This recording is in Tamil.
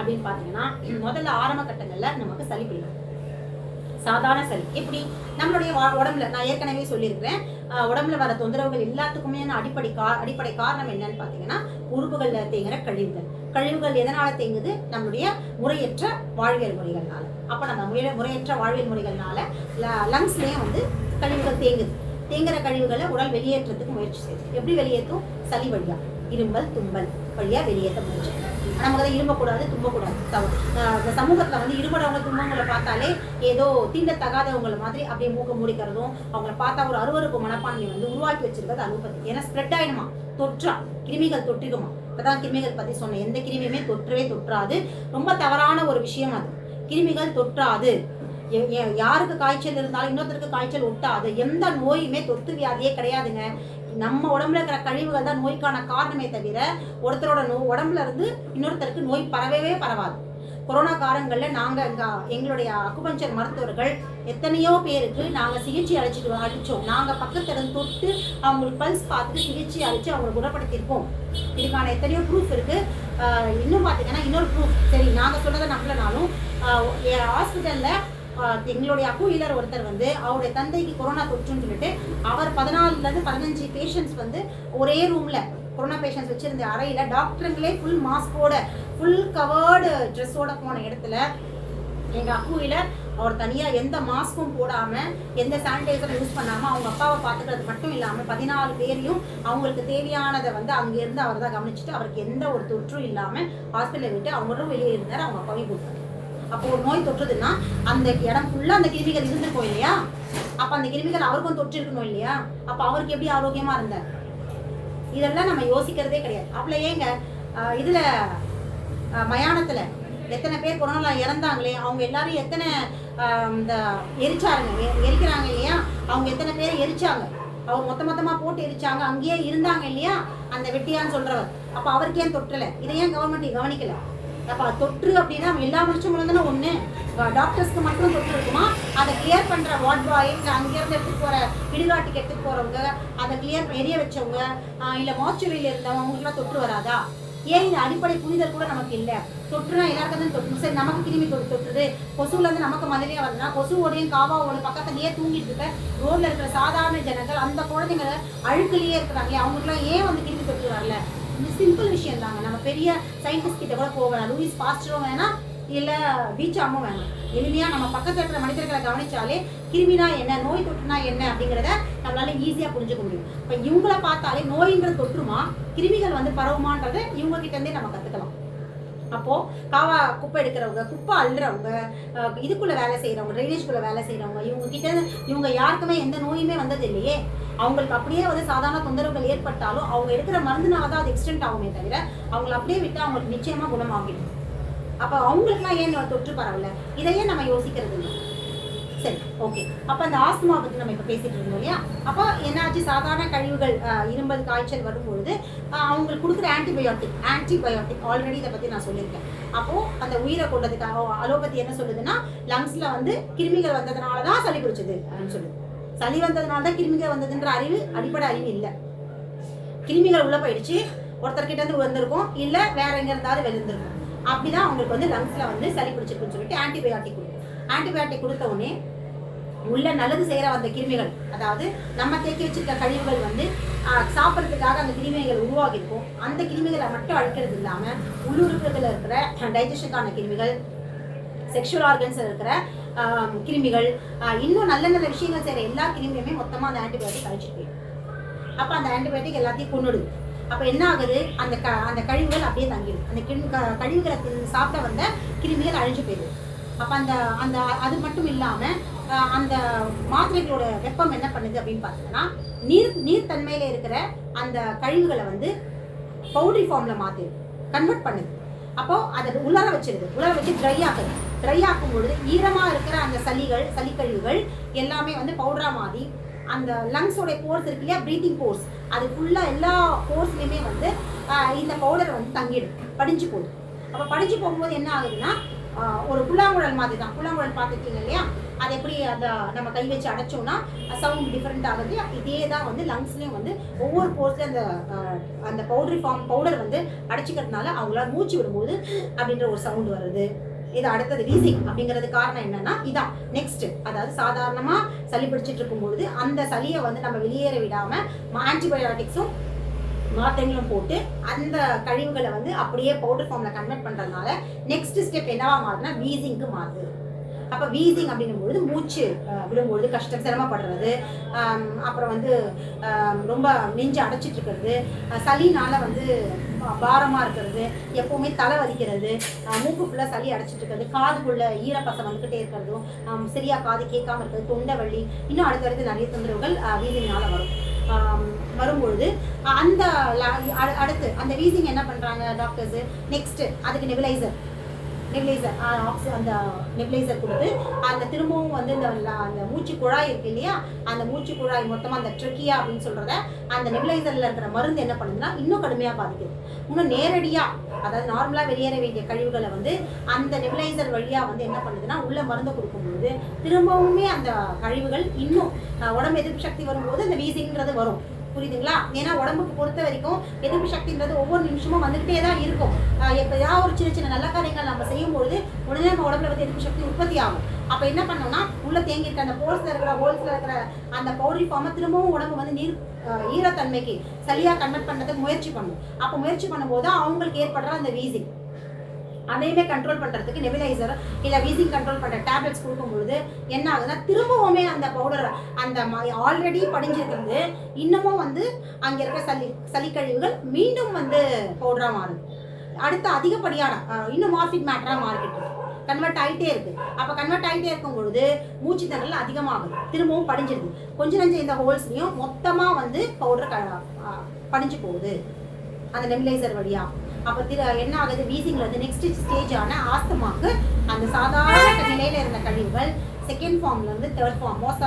அப்படின்னு பார்த்தீங்கன்னா முதல்ல ஆரம்ப கட்டங்களில் நமக்கு சளி பிடிக்கும். சாதாரண சளி. எப்படி நம்மளுடைய வா- உடம்புல நான் ஏற்கனவே சொல்லியிருக்கிறேன் உடம்புல வர தொந்தரவுகள் எல்லாத்துக்குமே அடிப்படை கா அடிப்படை காரணம் என்னன்னு பார்த்தீங்கன்னா உறுப்புகள்ல தேங்குற கழிவுகள். கழிவுகள் எதனால தேங்குது? நம்மளுடைய முறையற்ற வாழ்வியல் முறைகள்னால. அப்ப நம்ம முறை முறையற்ற வாழ்வியல் முறைகள்னால லங்ஸ்லயும் வந்து கழிவுகள் தேங்குது. தேங்குற கழிவுகளை உடல் வெளியேற்றத்துக்கு முயற்சி செய்யுது. எப்படி வெளியேற்றும்? சளி வழியா. இரும்பல் தும்பல் வழியாக வெளியேற்ற முயற்சி நமக்கு தான் இரும்பக்கூடாது தும்பக்கூடாது. தவறு. இந்த சமூகத்தில் வந்து இருபடவங்க தும்பவங்களை பார்த்தாலே ஏதோ தீண்டத்தகாதவங்கள மாதிரி அப்படியே மூக்க மூடிக்கிறதும் அவங்கள பார்த்தா ஒரு அருவருப்பு மனப்பான்மை வந்து உருவாக்கி வச்சிருக்கிறது அலோபதி ஏன்னா ஸ்ப்ரெட் ஆயிடுமா? தொற்றா. கிருமிகள் தொற்றுக்குமா இப்போ தான் கிருமிகள் பற்றி சொன்னேன். எந்த கிருமியுமே தொற்றவே தொற்றாது. ரொம்ப தவறான ஒரு விஷயம் அது. கிருமிகள் தொற்றாது. யாருக்கு காய்ச்சல் இருந்தாலும் இன்னொருத்தருக்கு காய்ச்சல் ஒட்டாது. எந்த நோயுமே தொத்து வியாதியே கிடையாதுங்க. நம்ம உடம்புல இருக்கிற கழிவுகள் தான் நோய்க்கான காரணமே தவிர ஒருத்தரோட நோ உடம்புல இருந்து இன்னொருத்தருக்கு நோய் பரவவே பரவாது. கொரோனா காலங்களில் நாங்கள் எங்கள் எங்களுடைய அக்குபஞ்சர் மருத்துவர்கள் எத்தனையோ பேருக்கு நாங்கள் சிகிச்சை அழிச்சிட்டு அழிச்சோம் நாங்கள் பக்கத்தில் இருந்து தொட்டு அவங்களுக்கு பல்ஸ் பார்த்துட்டு சிகிச்சை அழித்து அவங்களை குணப்படுத்தியிருக்கோம். இதுக்கான எத்தனையோ ப்ரூஃப் இருக்குது இன்னும் பார்த்தீங்கன்னா இன்னொரு ப்ரூஃப் சரி நாங்கள் சொன்னதை நம்பலனாலும் ஹாஸ்பிட்டலில் எங்களுடைய அக்குயிலர் ஒருத்தர் வந்து அவருடைய தந்தைக்கு கொரோனா தொற்றுன்னு சொல்லிட்டு அவர் பதினாலுலேருந்து பதினஞ்சு பேஷண்ட்ஸ் வந்து ஒரே ரூமில் கொரோனா பேஷண்ட்ஸ் வச்சுருந்த அறையில் டாக்டருங்களே ஃபுல் மாஸ்கோட ஃபுல் கவர்டு ட்ரெஸ்ஸோட போன இடத்துல எங்கள் அக்குயிலர் அவர் தனியாக எந்த மாஸ்க்கும் போடாமல் எந்த சானிடைசரும் யூஸ் பண்ணாமல் அவங்க அப்பாவை பார்த்துக்கிறது மட்டும் இல்லாமல் பதினாலு பேரையும் அவங்களுக்கு தேவையானதை வந்து அங்கேருந்து அவர் தான் கவனிச்சுட்டு அவருக்கு எந்த ஒரு தொற்றும் இல்லாமல் ஹாஸ்பிட்டலில் விட்டு அவங்களும் வெளியே இருந்தார் அவங்க அப்பாவையும் கொடுத்தாரு அப்போ ஒரு நோய் தொற்றுதுன்னா அந்த இடம் ஃபுல்லா அந்த கிருமிகள் இருந்திருக்கும் இல்லையா? அப்ப அந்த கிருமிகள் அவருக்கும் தொற்று இருக்கணும் இல்லையா? அப்ப அவருக்கு எப்படி ஆரோக்கியமா இருந்தார் இதெல்லாம் நம்ம யோசிக்கிறதே கிடையாது. அப்பல ஏங்க இதில் இதுல மயானத்துல எத்தனை பேர் கொரோனால இறந்தாங்களே அவங்க எல்லாரும் எத்தனை இந்த எரிச்சாருங்க எரிக்கிறாங்க இல்லையா? அவங்க எத்தனை பேர் எரிச்சாங்க? அவங்க மொத்த மொத்தமா போட்டு எரிச்சாங்க அங்கேயே இருந்தாங்க இல்லையா? அந்த வெட்டியான்னு சொல்றவர். அப்ப அவருக்கு ஏன் இதை ஏன் கவர்மெண்ட் கவனிக்கல? அப்ப தொற்று அப்படின்னா எல்லா மனுஷங்களும் தானே ஒண்ணு. டாக்டர்ஸ்க்கு மட்டும் தொற்று இருக்குமா? அதை கிளியர் பண்ற வார்ட் பாய் இல்லை அங்கேருந்து எடுத்துட்டு போற இடுகாட்டுக்கு எடுத்துட்டு போறவங்க அதை கிளியர் எரிய வச்சவங்க இல்லை இல்ல மாச்சுரியில் இருந்தவங்க அவங்களுக்குலாம் தொற்று வராதா? ஏன் இந்த அடிப்படை புரிதல் கூட நமக்கு இல்லை? தொற்றுனா எல்லாருக்கும் தான் தொற்று. சரி நமக்கு கிருமி தொற்று தொற்றுது. கொசுலேருந்து நமக்கு மதுரையாக வருதுன்னா கொசுவோடையும் காவாவோட பக்கத்துலேயே தூங்கிட்டு இருக்க ரோட்ல இருக்கிற சாதாரண ஜனங்கள் அந்த குழந்தைங்க அழுக்குலேயே இருக்கிறாங்களே அவங்களுக்குலாம் ஏன் வந்து கிருமி தொற்று வரல? இது சிம்பிள் விஷயம் தாங்க நம்ம பெரிய சயின்டிஸ்ட் கிட்ட கூட போகலாம் லூயிஸ் பாஸ்டரும் வேணாம் இல்லை பீச்சாமும் வேணாம். எளிமையாக நம்ம பக்கத்தில் இருக்கிற மனிதர்களை கவனிச்சாலே கிருமினா என்ன நோய் தொற்றுனா என்ன அப்படிங்கிறத நம்மளால ஈஸியாக புரிஞ்சுக்க முடியும். இப்போ இவங்கள பார்த்தாலே நோயின்ற தொற்றுமா? கிருமிகள் வந்து பரவுமான்றதை இவங்க கிட்டேருந்தே நம்ம கற்றுக்கலாம் அப்போது காவா குப்பை எடுக்கிறவங்க குப்பை அள்ளுறவங்க இதுக்குள்ளே இதுக்குள்ள வேலை செய்கிறவங்க ட்ரைனேஜ்குள்ள வேலை செய்கிறவங்க இவங்க கிட்ட இவங்க யாருக்குமே எந்த நோயுமே வந்தது இல்லையே. அவங்களுக்கு அப்படியே வந்து சாதாரண தொந்தரவுகள் ஏற்பட்டாலும் அவங்க எடுக்கிற மருந்துனால தான் அது எக்ஸ்டென்ட் ஆகுமே தவிர அவங்கள அப்படியே விட்டு அவங்களுக்கு நிச்சயமாக குணமாகிடும். அப்போ அவங்களுக்குலாம் ஏன் தொற்று பரவல? இதையே நம்ம யோசிக்கிறது இல்லை. சரி ஓகே அப்போ அந்த ஆஸ்துமா பற்றி நம்ம இப்போ பேசிகிட்டு இருந்தோம் இல்லையா? அப்போ என்னாச்சு? சாதாரண கழிவுகள் இரும்பல் காய்ச்சல் வரும்பொழுது அவங்களுக்கு கொடுக்குற ஆன்டிபயோட்டிக் ஆன்டிபயோட்டிக் ஆல்ரெடி இதை பற்றி நான் சொல்லியிருக்கேன். அப்போது அந்த உயிரை கொண்டதுக்காக அலோபதி என்ன சொல்லுதுன்னா லங்ஸில் வந்து கிருமிகள் வந்ததுனால தான் சளி பிடிச்சது அப்படின்னு சொல்லுது. சளி வந்ததுனால தான் கிருமிகள் வந்ததுன்ற அறிவு அடிப்படை அறிவு இல்லை. கிருமிகள் உள்ளே போயிடுச்சு ஒருத்தர்கிட்ட இருந்து வந்திருக்கும் இல்லை வேற எங்கே இருந்தாலும் வெளியிருந்திருக்கும். அப்படிதான் அவங்களுக்கு வந்து லங்ஸில் வந்து சளி பிடிச்சிருக்குன்னு சொல்லிட்டு ஆன்டிபயோட்டிக் கொடுக்கும் ஆன்டிபயோட்டிக் கொடுத்த உடனே உள்ள நல்லது செய்கிற அந்த கிருமிகள் அதாவது நம்ம தேக்கி வச்சிருக்க கழிவுகள் வந்து சாப்பிட்றதுக்காக அந்த கிருமிகள் உருவாகிருக்கும் அந்த கிருமிகளை மட்டும் அழிக்கிறது இல்லாமல் உள்ளுறுப்புகளில் இருக்கிற டைஜஷனுக்கான கிருமிகள் செக்ஷுவல் ஆர்கன்ஸில் இருக்கிற கிருமிகள் இன்னும் நல்ல நல்ல விஷயங்கள் செய்கிற எல்லா கிருமியுமே மொத்தமாக அந்த ஆன்டிபயோட்டிக் அழிச்சிட்டு போயிடும். அப்போ அந்த ஆன்டிபயோட்டிக் எல்லாத்தையும் கொண்டுடுது அப்போ என்ன ஆகுது? அந்த க அந்த கழிவுகள் அப்படியே தங்கிடும். அந்த கிருமி க- கழிவுகளை சாப்பிட்ட சாப்பிட வந்த கிருமிகள் அழிஞ்சு போயிடும். அப்ப அந்த அந்த அது மட்டும் இல்லாம அந்த மாத்திரைகளோட வெப்பம் என்ன பண்ணுது அப்படின்னு பார்த்தீங்கன்னா நீர் நீர்த்தன்மையில இருக்கிற அந்த கழிவுகளை வந்து பவுடரி ஃபார்ம்ல மாத்திடுது கன்வெர்ட் பண்ணுது. அப்போ அதை உலர வச்சிருது. உலர வச்சு ட்ரை ஆகுது ட்ரை ஆக்கும் பொழுது ஈரமா இருக்கிற அந்த சளிகள் சளிக்கழிவுகள் எல்லாமே வந்து பவுடரா மாறி அந்த லங்ஸோட போர்ஸ் இருக்கு இல்லையா? ப்ரீத்திங் போர்ஸ் அது எல்லா போர்ஸ்லயுமே வந்து இந்த பவுடர் வந்து தங்கிடும். படிஞ்சு போகுது. அப்போ படிஞ்சு போகும்போது என்ன ஆகுதுன்னா ஒரு புல்லாங்குழல் மாதிரி தான் புல்லாங்குழல் பார்த்துருக்கீங்க இல்லையா? அது எப்படி அதை நம்ம கை வச்சு அடைச்சோம்னா சவுண்ட் டிஃப்ரெண்ட் ஆகுது. இதே தான் வந்து லங்ஸ்லேயும் வந்து ஒவ்வொரு போர்ஸ்லையும் அந்த அந்த பவுடரி ஃபார்ம் பவுடர் வந்து அடைச்சிக்கிறதுனால அவங்களால மூச்சு விடும்போது அப்படின்ற ஒரு சவுண்ட் வருது. இது அடுத்தது வீசிங் அப்படிங்கிறது காரணம் என்னன்னா இதான். நெக்ஸ்ட் அதாவது சாதாரணமாக சளி பிடிச்சிட்டு இருக்கும்பொழுது அந்த சளியை வந்து நம்ம வெளியேற விடாமல் ஆன்டிபயோட்டிக்ஸும் மாத்திரைகளும் போட்டு அந்த கழிவுகளை வந்து அப்படியே பவுடர் ஃபார்மில் கன்வெர்ட் பண்ணுறதுனால நெக்ஸ்ட் ஸ்டெப் என்னவா மாறுதுன்னா வீசிங்க்கு மாறுது. அப்போ வீசிங் அப்படிங்கும்பொழுது மூச்சு விடும்பொழுது கஷ்டம் சிரமப்படுறது அப்புறம் வந்து ரொம்ப நெஞ்சு அடைச்சிட்டு இருக்கிறது வந்து பாரமாக இருக்கிறது எப்போவுமே தலை வலிக்கிறது மூக்குக்குள்ளே மூக்கு ஃபுல்லாக சளி அடைச்சிட்டு இருக்கிறது காதுக்குள்ளே ஈரப்பசம் வந்துக்கிட்டே இருக்கிறதும் சரியாக காது கேட்காம இருக்கிறது தொண்டை வலி இன்னும் அடுத்தடுத்து நிறைய தொந்தரவுகள் வீசிங்னால் வரும். வரும்பொழுது அந்த அடுத்து அந்த வீசிங் என்ன பண்ணுறாங்க டாக்டர்ஸு நெக்ஸ்ட்டு அதுக்கு நெபிலைசர் நெபிலைசர் ஆக்சி அந்த நெபிலைசர் கொடுத்து அந்த திரும்பவும் வந்து இந்த அந்த மூச்சு குழாய் இருக்கு இல்லையா? அந்த மூச்சு குழாய் மொத்தமாக அந்த ட்ரெக்கியா அப்படின்னு சொல்கிறத அந்த நெப்லைசரில் இருக்கிற மருந்து என்ன பண்ணுதுன்னா இன்னும் கடுமையாக பாதிக்குது. இன்னும் நேரடியாக அதாவது நார்மலாக வெளியேற வேண்டிய கழிவுகளை வந்து அந்த நெபிலைசர் வழியாக வந்து என்ன பண்ணுதுன்னா உள்ள மருந்து கொடுக்கும்பொழுது திரும்பவுமே அந்த கழிவுகள் இன்னும் உடம்பு எதிர்ப்பு சக்தி வரும்போது அந்த வீசிங்கிறது வரும். புரியுதுங்களா? ஏன்னா உடம்புக்கு பொறுத்த வரைக்கும் எதிர்ப்பு சக்தின்றது ஒவ்வொரு நிமிஷமும் வந்துகிட்டே தான் இருக்கும். ஆஹ் ஒரு சின்ன சின்ன நல்ல காரியங்கள் நம்ம செய்யும்பொழுது உடனே நம்ம உடம்புல வந்து எதிர்ப்பு சக்தி உற்பத்தி ஆகும். அப்போ என்ன பண்ணோம்னா உள்ள தேங்கி இருக்க அந்த போர்ஸ்ல இருக்கிற ஹோல்ஸ்ல இருக்கிற அந்த பவுடரி ஃபார்மை திரும்பவும் உடம்பு வந்து நீர் ஈரத்தன்மைக்கு சரியா கன்வெர்ட் பண்ணதுக்கு முயற்சி பண்ணும். அப்போ முயற்சி பண்ணும்போது அவங்களுக்கு ஏற்படுற அந்த வீசிங் அதையுமே கண்ட்ரோல் பண்ணுறதுக்கு நெபிலைசர் இல்லை வீசிங் கண்ட்ரோல் பண்ணுற டேப்லெட்ஸ் கொடுக்கும்பொழுது என்ன ஆகுதுன்னா திரும்பவுமே அந்த பவுடர் அந்த ஆல்ரெடி படிஞ்சிருக்கிறது இன்னமும் வந்து அங்கே இருக்க சளி சளிக்கழிவுகள் மீண்டும் வந்து பவுடராக மாறுது. அடுத்து அதிகப்படியான இன்னும் மார்பிக் மேட்டராக மாறிக்கிட்டு கன்வெர்ட் ஆகிட்டே இருக்கு. அப்போ கன்வெர்ட் ஆகிட்டே இருக்கும் பொழுது மூச்சு திணறல் அதிகமாகுது. திரும்பவும் படிஞ்சிருது. கொஞ்ச நஞ்ச இந்த ஹோல்ஸ்லையும் மொத்தமாக வந்து பவுடர் படிஞ்சு போகுது. அந்த நெபிலைசர் வழியாக அப்போ திரு என்ன ஆகுது? வீசிங்ல வந்து நெக்ஸ்ட் ஸ்டேஜான ஆஸ்தமாக்கு அந்த சாதாரண நிலையில இருந்த கழிவுகள் செகண்ட் ஃபார்ம்ல இருந்து தேர்ட் ஃபார்ம் மோசம்